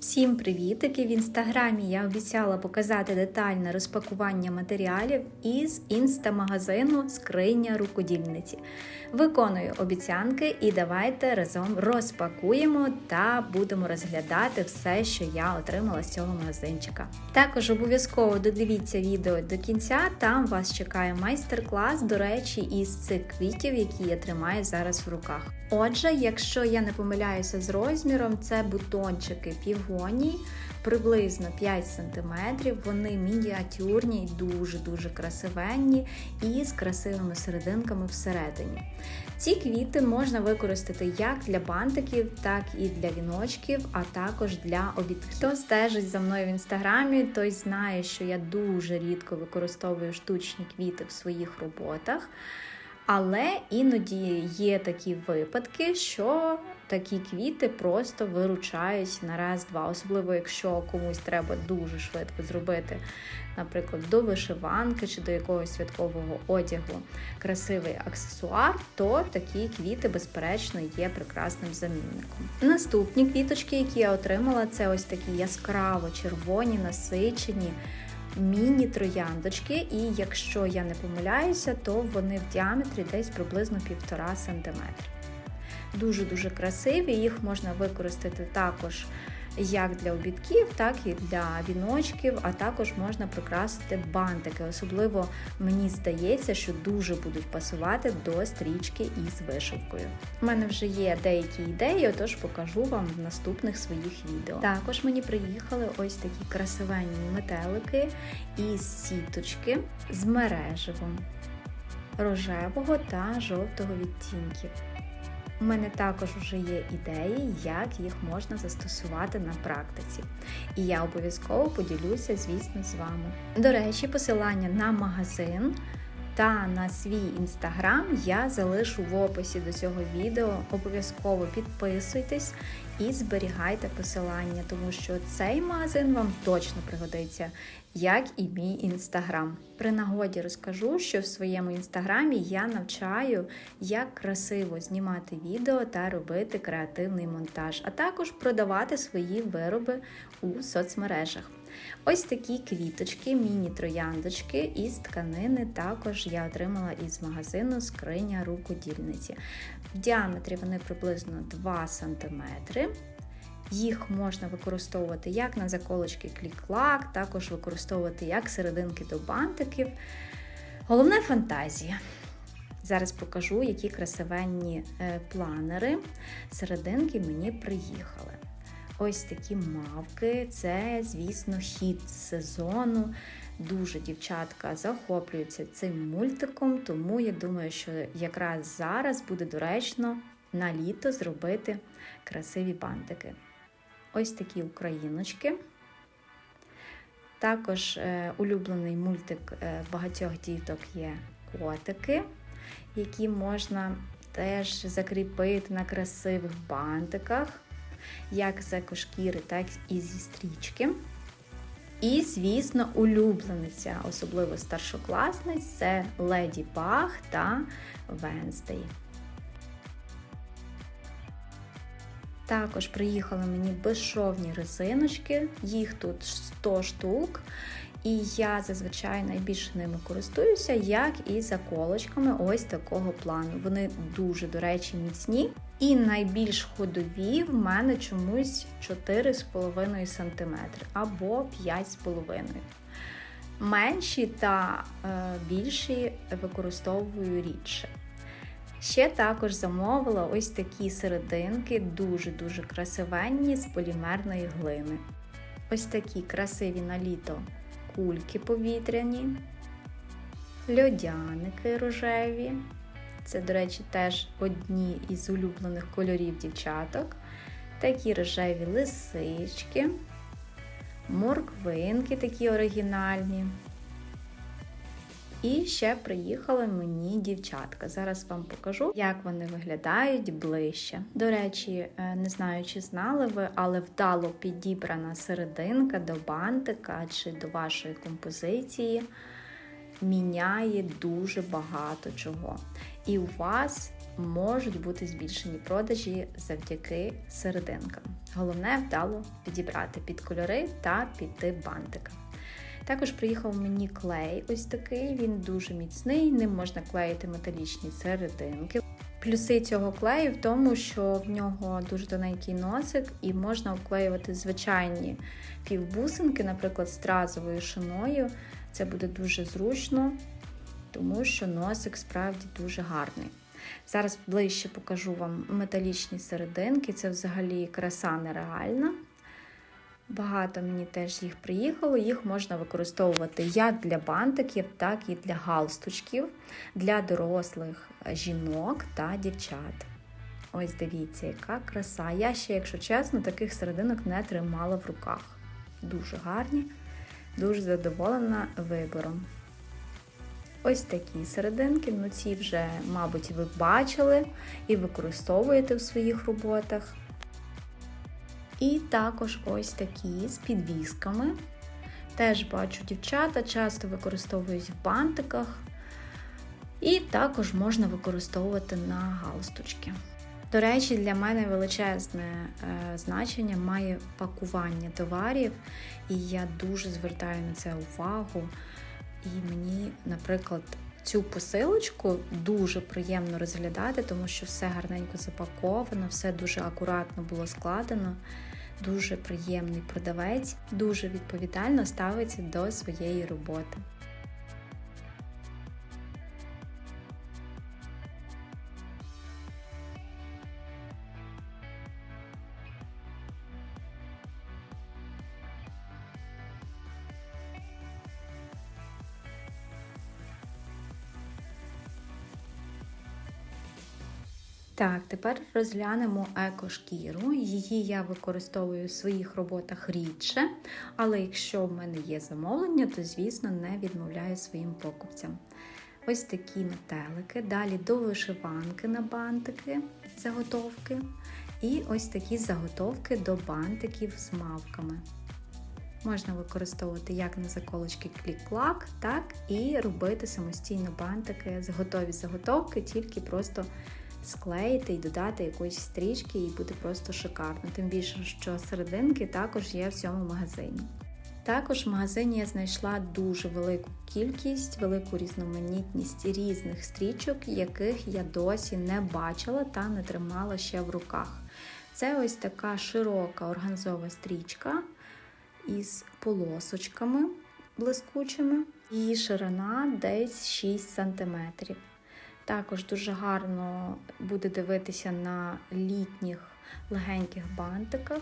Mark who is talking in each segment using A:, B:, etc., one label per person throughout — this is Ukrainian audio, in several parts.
A: Всім привітики! В інстаграмі я обіцяла показати детальне розпакування матеріалів із інстамагазину Скриня рукодільниці. Виконую обіцянки і давайте разом розпакуємо та будемо розглядати все, що я отримала з цього магазинчика. Також обов'язково додивіться відео до кінця, там вас чекає майстер-клас, до речі, із цих квітів, які я тримаю зараз в руках. Отже, якщо я не помиляюся з розміром, це бутончики півгоній, приблизно 5 см. Вони мініатюрні дуже-дуже красивенні і з красивими серединками всередині. Ці квіти можна використати як для бантиків, так і для віночків, а також для обідків. Хто стежить за мною в інстаграмі, той знає, що я дуже рідко використовую штучні квіти в своїх роботах. Але іноді є такі випадки, що такі квіти просто виручають на раз-два, особливо якщо комусь треба дуже швидко зробити, наприклад, до вишиванки чи до якогось святкового одягу красивий аксесуар, то такі квіти, безперечно, є прекрасним замінником. Наступні квіточки, які я отримала, це ось такі яскраво червоні, насичені міні-трояндочки, і якщо я не помиляюся, то вони в діаметрі десь приблизно 1,5 см. Дуже-дуже красиві, їх можна використати також як для обідків, так і для віночків, а також можна прикрасити бантики. Особливо мені здається, що дуже будуть пасувати до стрічки із вишивкою. У мене вже є деякі ідеї, отож покажу вам в наступних своїх відео. Також мені приїхали ось такі красивенні метелики із сіточки з мереживом рожевого та жовтого відтінків. У мене також вже є ідеї, як їх можна застосувати на практиці. І я обов'язково поділюся, звісно, з вами. До речі, посилання на магазин та на свій інстаграм я залишу в описі до цього відео. Обов'язково підписуйтесь і зберігайте посилання, тому що цей магазин вам точно пригодиться, як і мій інстаграм. При нагоді розкажу, що в своєму інстаграмі я навчаю, як красиво знімати відео та робити креативний монтаж, а також продавати свої вироби у соцмережах. Ось такі квіточки, міні-трояндочки із тканини також я отримала із магазину скриня рукодільниці. В діаметрі вони приблизно 2 см. Їх можна використовувати як на заколочки клік-лак, також використовувати як серединки до бантиків. Головне фантазія. Зараз покажу, які красивенні е, планери серединки мені приїхали. Ось такі мавки. Це, звісно, хід сезону. Дуже дівчатка захоплюються цим мультиком, тому я думаю, що якраз зараз буде доречно на літо зробити красиві бантики. Ось такі україночки. Також е, улюблений мультик е, багатьох діток є котики, які можна теж закріпити на красивих бантиках як з екошкіри, так і зі стрічки. І, звісно, улюблениця, особливо старшокласниць, це Леді Баг та Венздей. Також приїхали мені безшовні резиночки, їх тут 100 штук. І я зазвичай найбільше ними користуюся, як і заколочками ось такого плану. Вони дуже, до речі, міцні. І найбільш ходові в мене чомусь 4,5 см або 5,5 Менші та е, більші використовую рідше. Ще також замовила ось такі серединки, дуже-дуже красивенні з полімерної глини. Ось такі красиві на літо кульки повітряні, льодяники рожеві. Це, до речі, теж одні із улюблених кольорів дівчаток. Такі рожеві лисички, морквинки такі оригінальні. І ще приїхали мені дівчатка. Зараз вам покажу, як вони виглядають ближче. До речі, е, не знаю, чи знали ви, але вдало підібрана серединка до бантика чи до вашої композиції міняє дуже багато чого. І у вас можуть бути збільшені продажі завдяки серединкам. Головне вдало підібрати під кольори та під тип бантика. Також приїхав мені клей, ось такий, він дуже міцний, ним можна клеїти металічні серединки. Плюси цього клею в тому, що в нього дуже тоненький носик, і можна обклеювати звичайні півбусинки, наприклад, стразовою шиною. Це буде дуже зручно, тому що носик справді дуже гарний. Зараз ближче покажу вам металічні серединки, це взагалі краса нереальна. Багато мені теж їх приїхало. Їх можна використовувати як для бантиків, так і для галстучків, для дорослих жінок та дівчат. Ось дивіться, яка краса. Я ще, якщо чесно, таких серединок не тримала в руках. Дуже гарні, дуже задоволена вибором. Ось такі серединки, ну ці вже, мабуть, ви бачили і використовуєте в своїх роботах. І також ось такі з підвісками. Теж бачу дівчата, часто використовують в бантиках. І також можна використовувати на галстучки. До речі, для мене величезне е, значення має пакування товарів, і я дуже звертаю на це увагу. І мені, наприклад, цю посилочку дуже приємно розглядати, тому що все гарненько запаковано, все дуже акуратно було складено. Дуже приємний продавець, дуже відповідально ставиться до своєї роботи. Так, тепер розглянемо екошкіру. Її я використовую в своїх роботах рідше, але якщо в мене є замовлення, то, звісно, не відмовляю своїм покупцям. Ось такі метелики, далі до вишиванки на бантики, заготовки. І ось такі заготовки до бантиків з мавками. Можна використовувати як на заколочки клік-клак, так і робити самостійно бантики, готові заготовки, тільки просто склеїти і додати якоїсь стрічки, і буде просто шикарно. Тим більше, що серединки також є в цьому магазині. Також в магазині я знайшла дуже велику кількість, велику різноманітність різних стрічок, яких я досі не бачила та не тримала ще в руках. Це ось така широка органзова стрічка із полосочками блискучими. Її ширина десь 6 см. Також дуже гарно буде дивитися на літніх легеньких бантиках.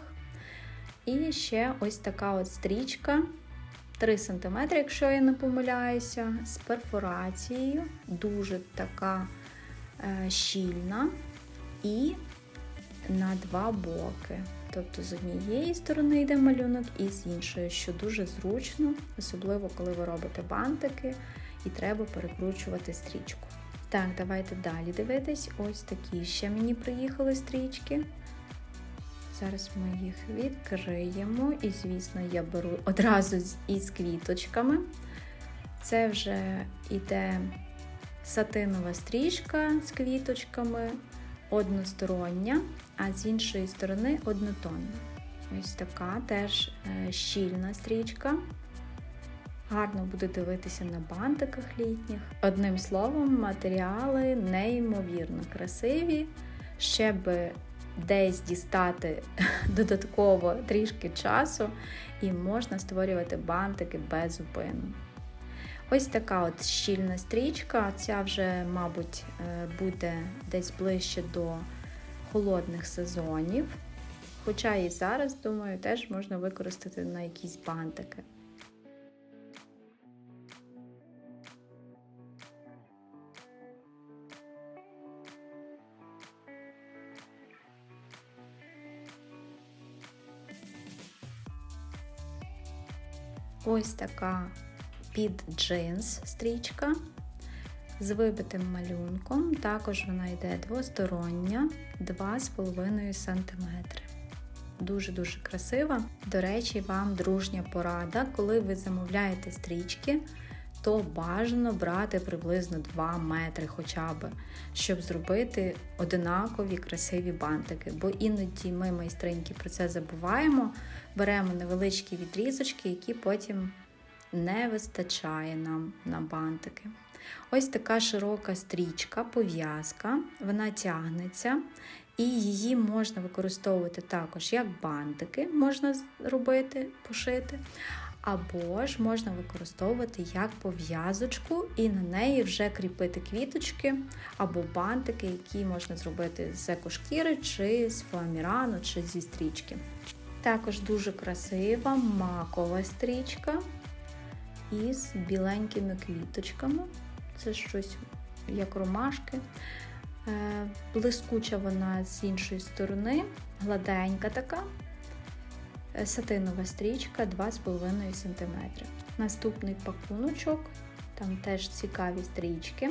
A: І ще ось така от стрічка 3 см, якщо я не помиляюся, з перфорацією, дуже така е, щільна і на два боки. Тобто з однієї сторони йде малюнок, і з іншої, що дуже зручно, особливо коли ви робите бантики і треба перекручувати стрічку. Так, давайте далі дивитись. Ось такі ще мені приїхали стрічки. Зараз ми їх відкриємо. І, звісно, я беру одразу із квіточками. Це вже йде сатинова стрічка з квіточками, одностороння, а з іншої сторони однотонна. Ось така теж е, щільна стрічка. Гарно буде дивитися на бантиках літніх. Одним словом, матеріали неймовірно красиві. Ще би десь дістати додатково трішки часу, і можна створювати бантики без зупину. Ось така от щільна стрічка. Ця вже, мабуть, е, буде десь ближче до холодних сезонів. Хоча і зараз, думаю, теж можна використати на якісь бантики. Ось така під джинс стрічка з вибитим малюнком. Також вона йде двостороння 2,5 см. Дуже-дуже красива. До речі, вам дружня порада, коли ви замовляєте стрічки, то бажано брати приблизно 2 метри хоча б, щоб зробити одинакові красиві бантики. Бо іноді ми, майстриньки, про це забуваємо, беремо невеличкі відрізочки, які потім не вистачає нам на бантики. Ось така широка стрічка, пов'язка, вона тягнеться, і її можна використовувати також як бантики, можна робити, пошити, або ж можна використовувати як пов'язочку і на неї вже кріпити квіточки або бантики, які можна зробити з екошкіри, чи з фоамірану, чи зі стрічки. Також дуже красива макова стрічка із біленькими квіточками. Це щось як ромашки. Е, Блискуча вона з іншої сторони, гладенька така, сатинова стрічка 2,5 см. Наступний пакуночок, там теж цікаві стрічки.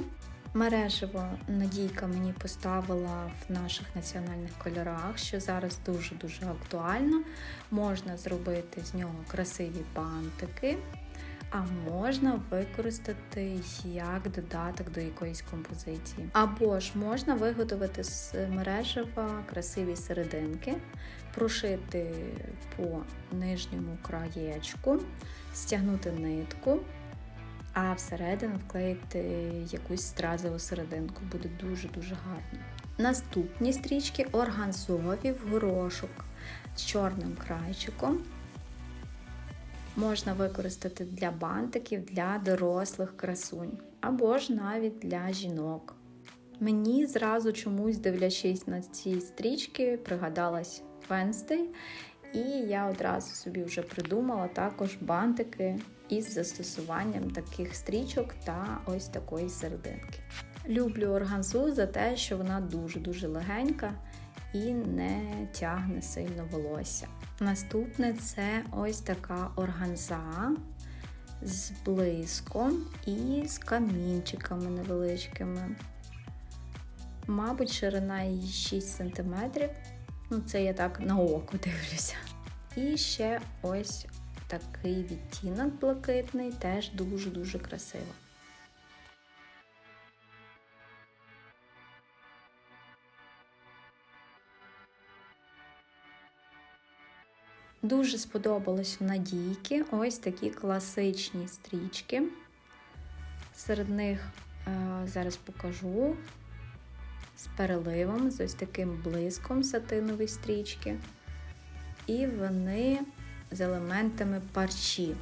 A: Мережево Надійка мені поставила в наших національних кольорах, що зараз дуже-дуже актуально. Можна зробити з нього красиві бантики, а можна використати як додаток до якоїсь композиції. Або ж можна виготовити з мережева красиві серединки, прошити по нижньому краєчку, стягнути нитку, а всередину вклеїти якусь стразову серединку. Буде дуже-дуже гарно. Наступні стрічки органзові в горошок з чорним крайчиком. Можна використати для бантиків для дорослих красунь, або ж навіть для жінок. Мені зразу чомусь, дивлячись на ці стрічки, пригадалась Wednesday, і я одразу собі вже придумала також бантики із застосуванням таких стрічок та ось такої серединки. Люблю органзу за те, що вона дуже-дуже легенька і не тягне сильно волосся. Наступне це ось така органза з блиском і з камінчиками невеличкими. Мабуть, ширина її 6 см. Ну, це я так на око дивлюся. І ще ось такий відтінок блакитний, теж дуже-дуже красиво. Дуже сподобалось в Надійки ось такі класичні стрічки. Серед них е, зараз покажу з переливом, з ось таким блиском сатинові стрічки. І вони з елементами парчі.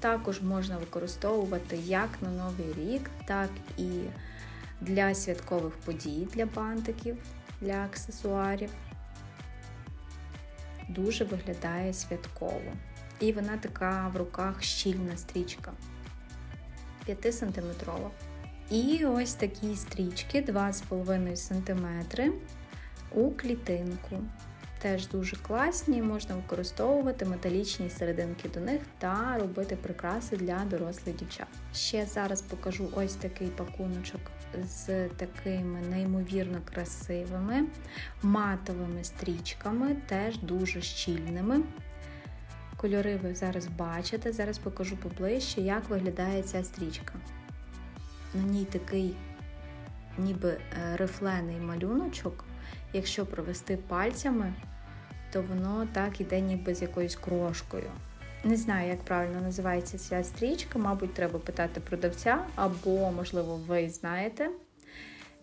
A: Також можна використовувати як на Новий рік, так і для святкових подій, для бантиків, для аксесуарів дуже виглядає святково. І вона така в руках щільна стрічка 5 см. І ось такі стрічки 2,5 см у клітинку. Теж дуже класні, можна використовувати металічні серединки до них та робити прикраси для дорослих дівчат. Ще зараз покажу ось такий пакуночок з такими неймовірно красивими матовими стрічками, теж дуже щільними. Кольори ви зараз бачите, зараз покажу поближче, як виглядає ця стрічка. На ній такий ніби рифлений малюночок. Якщо провести пальцями, то воно так іде ніби з якоюсь крошкою. Не знаю, як правильно називається ця стрічка, мабуть, треба питати продавця, або, можливо, ви знаєте,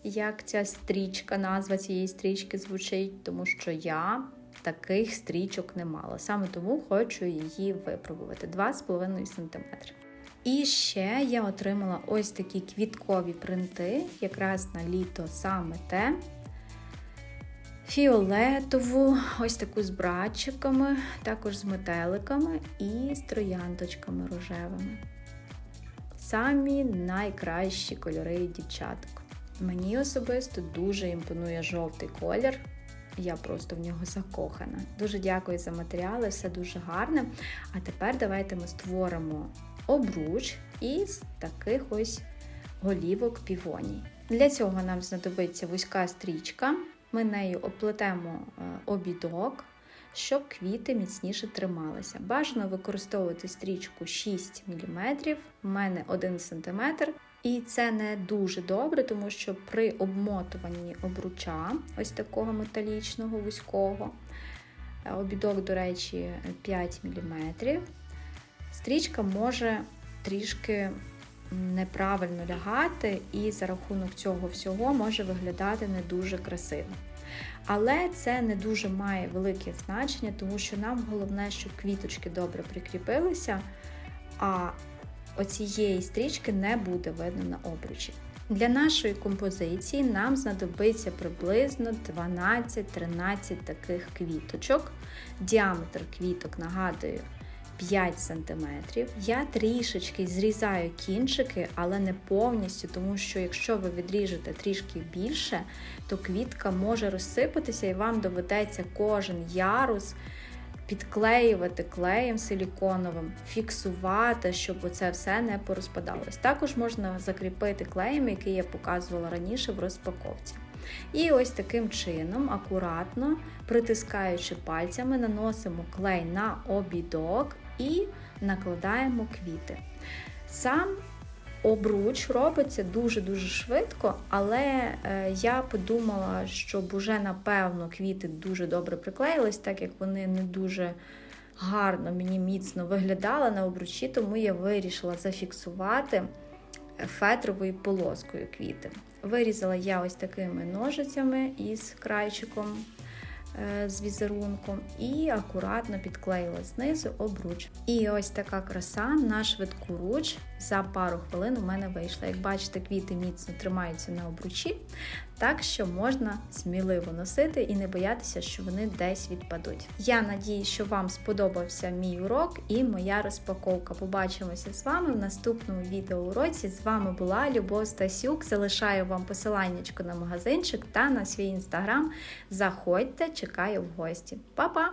A: як ця стрічка, назва цієї стрічки звучить, тому що я таких стрічок не мала. Саме тому хочу її випробувати 2,5 см. І ще я отримала ось такі квіткові принти, якраз на літо саме те. Фіолетову, ось таку з братчиками, також з метеликами і з трояндочками рожевими. Самі найкращі кольори дівчаток. Мені особисто дуже імпонує жовтий колір. Я просто в нього закохана. Дуже дякую за матеріали, все дуже гарне. А тепер давайте ми створимо обруч із таких ось голівок півоній. Для цього нам знадобиться вузька стрічка. Ми нею оплетемо обідок, щоб квіти міцніше трималися. Бажано використовувати стрічку 6 мм, у мене 1 см. І це не дуже добре, тому що при обмотуванні обруча, ось такого металічного вузького, обідок, до речі, 5 мм, стрічка може трішки неправильно лягати, і за рахунок цього всього може виглядати не дуже красиво. Але це не дуже має велике значення, тому що нам головне, щоб квіточки добре прикріпилися, а оцієї стрічки не буде видно на обручі. Для нашої композиції нам знадобиться приблизно 12-13 таких квіточок. Діаметр квіток, нагадую, 5 см. Я трішечки зрізаю кінчики, але не повністю, тому що якщо ви відріжете трішки більше, то квітка може розсипатися і вам доведеться кожен ярус підклеювати клеєм силіконовим, фіксувати, щоб це все не порозпадалось. Також можна закріпити клеєм, який я показувала раніше в розпаковці. І ось таким чином, акуратно притискаючи пальцями, наносимо клей на обідок і накладаємо квіти. Сам обруч робиться дуже-дуже швидко, але е, я подумала, щоб уже напевно квіти дуже добре приклеїлись, так як вони не дуже гарно мені міцно виглядали на обручі, тому я вирішила зафіксувати фетровою полоскою квіти. Вирізала я ось такими ножицями із крайчиком з візерунком і акуратно підклеїла знизу обруч. І ось така краса на швидку руч за пару хвилин у мене вийшла. Як бачите, квіти міцно тримаються на обручі, так що можна сміливо носити і не боятися, що вони десь відпадуть. Я надію, що вам сподобався мій урок і моя розпаковка. Побачимося з вами в наступному відеоуроці. З вами була Любов Стасюк. Залишаю вам посилання на магазинчик та на свій інстаграм. Заходьте, чекаю в гості. Па-па!